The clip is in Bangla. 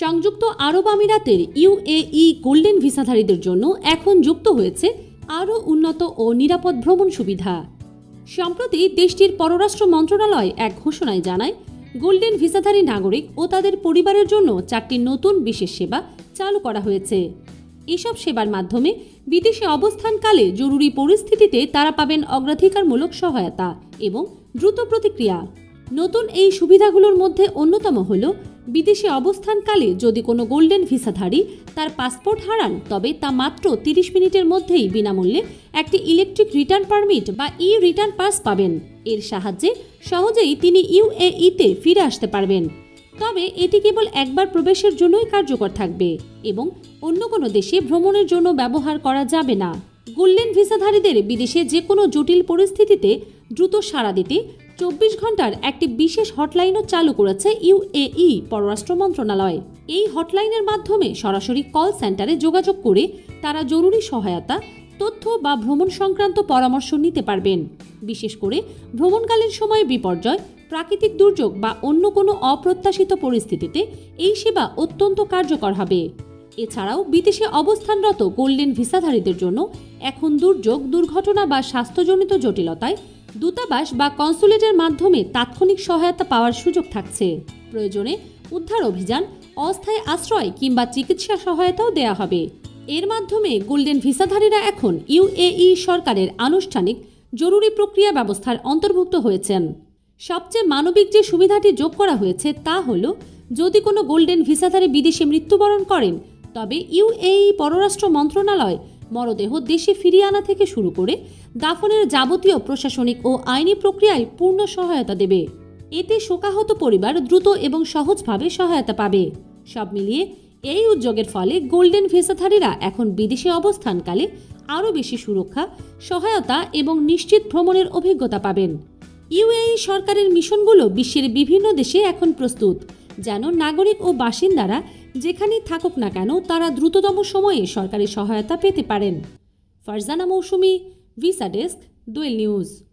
সংযুক্ত আরব আমিরাতের ইউএই গোল্ডেন ভিসাধারীদের জন্য এখন যুক্ত হয়েছে আরও উন্নত ও নিরাপদ ভ্রমণ সুবিধা। সম্প্রতি দেশটির পররাষ্ট্র মন্ত্রণালয় এক ঘোষণায় জানায়, গোল্ডেন ভিসাধারী নাগরিক ও তাদের পরিবারের জন্য চারটি নতুন বিশেষ সেবা চালু করা হয়েছে। এসব সেবার মাধ্যমে বিদেশে অবস্থানকালে জরুরি পরিস্থিতিতে তারা পাবেন অগ্রাধিকারমূলক সহায়তা এবং দ্রুত প্রতিক্রিয়া। নতুন এই সুবিধাগুলোর মধ্যে অন্যতম হল বিদেশে অবস্থানকালে যদি কোনো গোল্ডেন ভিসাধারী তার পাসপোর্ট হারান, তবে তা মাত্র তিরিশ মিনিটের মধ্যেই বিনামূল্যে একটি ইলেকট্রিক রিটার্ন পারমিট বা ই রিটার্ন পাস পাবেন। এর সাহায্যে সহজেই তিনি ইউএইতে ফিরে আসতে পারবেন। তবে এটি কেবল একবার প্রবেশের জন্যই কার্যকর থাকবে এবং অন্য কোনো দেশে ভ্রমণের জন্য ব্যবহার করা যাবে না। গোল্ডেন ভিসাধারীদের বিদেশে যে কোনো জটিল পরিস্থিতিতে দ্রুত সাড়া দিতে চব্বিশ ঘণ্টার একটি বিশেষ হটলাইনও চালু করেছে ইউএই পররাষ্ট্র মন্ত্রণালয়। এই হটলাইনের মাধ্যমে সরাসরি কল সেন্টারে যোগাযোগ করে তারা জরুরি সহায়তা, তথ্য বা ভ্রমণ সংক্রান্ত পরামর্শ নিতে পারবেন। বিশেষ করে ভ্রমণকালীন সময়ে বিপর্যয়, প্রাকৃতিক দুর্যোগ বা অন্য কোনো অপ্রত্যাশিত পরিস্থিতিতে এই সেবা অত্যন্ত কার্যকর হবে। এছাড়াও বিদেশে অবস্থানরত গোল্ডেন ভিসাধারীদের জন্য এখন দুর্যোগ, দুর্ঘটনা বা স্বাস্থ্যজনিত জটিলতায় দূতাবাস বা কনসুলেটের মাধ্যমে তাৎক্ষণিক সহায়তা পাওয়ার সুযোগ থাকছে। প্রয়োজনে উদ্ধার অভিযান, অস্থায়ী আশ্রয় কিংবা চিকিৎসা সহায়তাও দেয়া হবে। এর মাধ্যমে গোল্ডেন ভিসাধারীরা এখন ইউএই সরকারের আনুষ্ঠানিক জরুরি প্রক্রিয়া ব্যবস্থার অন্তর্ভুক্ত হয়েছেন। সবচেয়ে মানবিক যে সুবিধাটি যোগ করা হয়েছে তা হল, যদি কোনো গোল্ডেন ভিসাধারী বিদেশে মৃত্যুবরণ করেন, তবে ইউএই পররাষ্ট্র মন্ত্রণালয় মরদেহ দেশে ফিরিয়ে আনা থেকে শুরু করে দাফনের যাবতীয় প্রশাসনিক ও আইনি প্রক্রিয়ায় পূর্ণ সহায়তা দেবে। এতে শোকাহত পরিবার দ্রুত এবং সহজভাবে সহায়তা পাবে। সব মিলিয়ে এই উদ্যোগের ফলে গোল্ডেন ভিসাধারীরা এখন বিদেশে অবস্থানকালে আরও বেশি সুরক্ষা, সহায়তা এবং নিশ্চিত ভ্রমণের অভিজ্ঞতা পাবেন। ইউএই সরকারের মিশনগুলো বিশ্বের বিভিন্ন দেশে এখন প্রস্তুত, যেন নাগরিক ও বাসিন্দারা যেখানেই থাকুক না কেন, তারা দ্রুততম সময়ে সরকারি সহায়তা পেতে পারেন। Farzana Mousumi, visa desk, Doyel news.